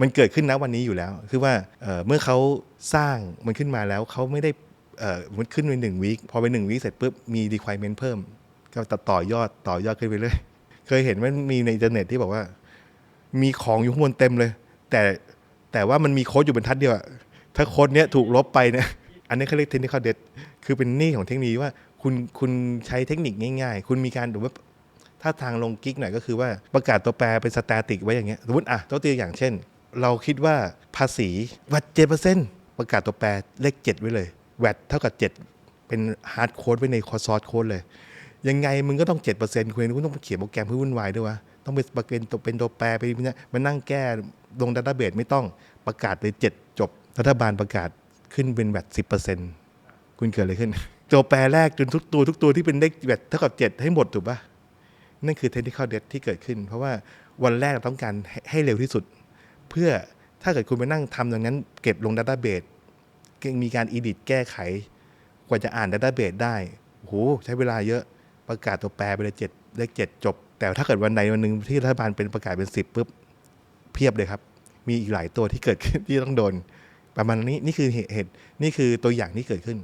มันเกิดขึ้นนะวันนี้อยู่แล้ว คือว่าเเมื่อเขาสร้างมันขึ้นมาแล้วเขาไม่ได้มันขึ้นไปหนึ่งวีคพอไปหนึ่งวีคเสร็จปุ๊บมี requirement เพิ่ม ก็ต่อยอดต่อยอดขึ้นไปเรื่อยเคยเห็นว่ามีในอินเทอร์เน็ตที่บอกว่า มีของอยู่ข้างบนเต็มเลย แต่แต่ว่ามันมีโค้ดอยู่บรรทัดเดียวถ้าโค้ดเนี้ยถูกลบไปเนี่ยอันนี้เขาเรียก technical debt คือเป็นหนี้ของเทคนโลยีว่าคุณคุณใช้เทคนิคง่ายๆ คุณมีการหรือว่าถ้าทางลงกิ๊กหน่อยก็คือว่าประกาศตัวแปรเป็นสแตติกไว้อย่างเงี้ยสมมติอะตัวตัวอย่างเช่น เราคิดว่าภาษีวัดเจ็ดเปอร์เซ็นต์ประกาศตัวแปรเลขเจ็ดไว้เลย แวดเท่ากับเจ็ดเป็นฮาร์ดโค้ดไว้ในคอซอสโค้ดเลย ยังไงมึงก็ต้องเจ็ดเปอร์เซ็นต์คุณคุณต้องเขียนโปรแกรมเพื่อวุ่นวายด้วยวะต้องเป็นเป็นตัวเป็นตัวแปรไปเนี่ยมานั่งแก้ลงดัตต้าเบสไม่ต้องประกาศเลยเจ็ดจบรัฐบาลประกาศขึ้นเป็นแบบสิบเปอร์เซ็นต์คุณเกิดอะไรขึ้น ตัวแปรแรกจนทุกตัวทุกตัวที่เป็นเลขแบบเท่ากับเจ็ดให้หมดถูกปะนั่นคือ technical debt ที่เกิดขึ้น เพราะว่าวันแรกเราต้องการให้ให้เร็วที่สุด เพื่อถ้าเกิดคุณไปนั่งทำอย่างนั้นเก็บลงดัตต้าเบสมีการอีดิทแก้ไข กว่าจะอ่านดัตต้าเบสได้โอ้โหใช้เวลาเยอะประกาศตัวแปรไปเลยเจ็ดเลขเจ็ดจบ แต่ถ้าเกิดวันใดวันหนึ่งที่รัฐบาลเป็นประกาศเป็นสิบปุ๊บเพียบเลยครับ มีอีกหลายตัวที่เกิดขึ้นที่ต้องโดน ประมาณนี้นี่คือเหตุเหตุนี่คือตัวอย่างที่เกิดขึ้น